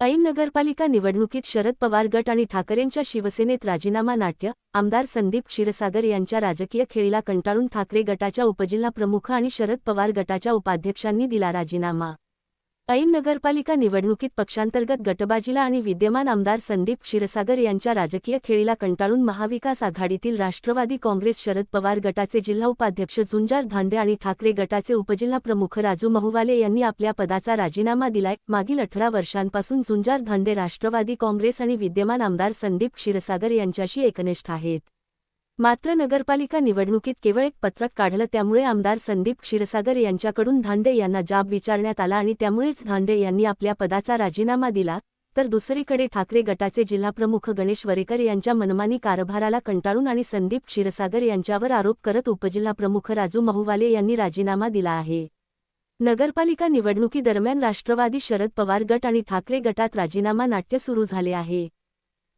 ऐन नगरपालिका निवडणुकीत शरद पवार गट आणि ठाकरेंच्या शिवसेनेत राजीनामा नाट्य आमदार संदीप क्षीरसागर यांच्या राजकीय खेळीला कंटाळून ठाकरे गटाच्या उपजिल्हा प्रमुख आणि शरद पवार गटाच्या उपाध्यक्षांनी दिला राजीनामा. ऐन नगरपालिका निवडणुकीत पक्षांतर्गत गटबाजीला आणि विद्यमान आमदार संदीप क्षीरसागर यांच्या राजकीय खेळीला कंटाळून महाविकास आघाडीतील राष्ट्रवादी काँग्रेस शरद पवार गटाचे जिल्हा उपाध्यक्ष झुंजार धांडे आणि ठाकरे गटाचे उपजिल्हा प्रमुख राजू महुवाले यांनी आपल्या पदाचा राजीनामा दिलाय. मागील अठरा वर्षांपासून झुंजार धांडे राष्ट्रवादी काँग्रेस आणि विद्यमान आमदार संदीप क्षीरसागर यांच्याशी एकनिष्ठ आहेत. मात्र नगरपालिका निवडणुकीत केवळ एक पत्रक काढलं त्यामुळे आमदार संदीप क्षीरसागर यांच्याकडून धांडे यांना जाब विचारण्यात आला आणि त्यामुळेच धांडे यांनी आपल्या पदाचा राजीनामा दिला. तर दुसरीकडे ठाकरे गटाचे जिल्हाप्रमुख गणेश वरेकर यांच्या मनमानी कारभाराला कंटाळून आणि संदीप क्षीरसागर यांच्यावर आरोप करत उपजिल्हाप्रमुख राजू महुवाले यांनी राजीनामा दिला आहे. नगरपालिका निवडणुकीदरम्यान राष्ट्रवादी शरद पवार गट आणि ठाकरे गटात राजीनामा नाट्य सुरू झाले आहे.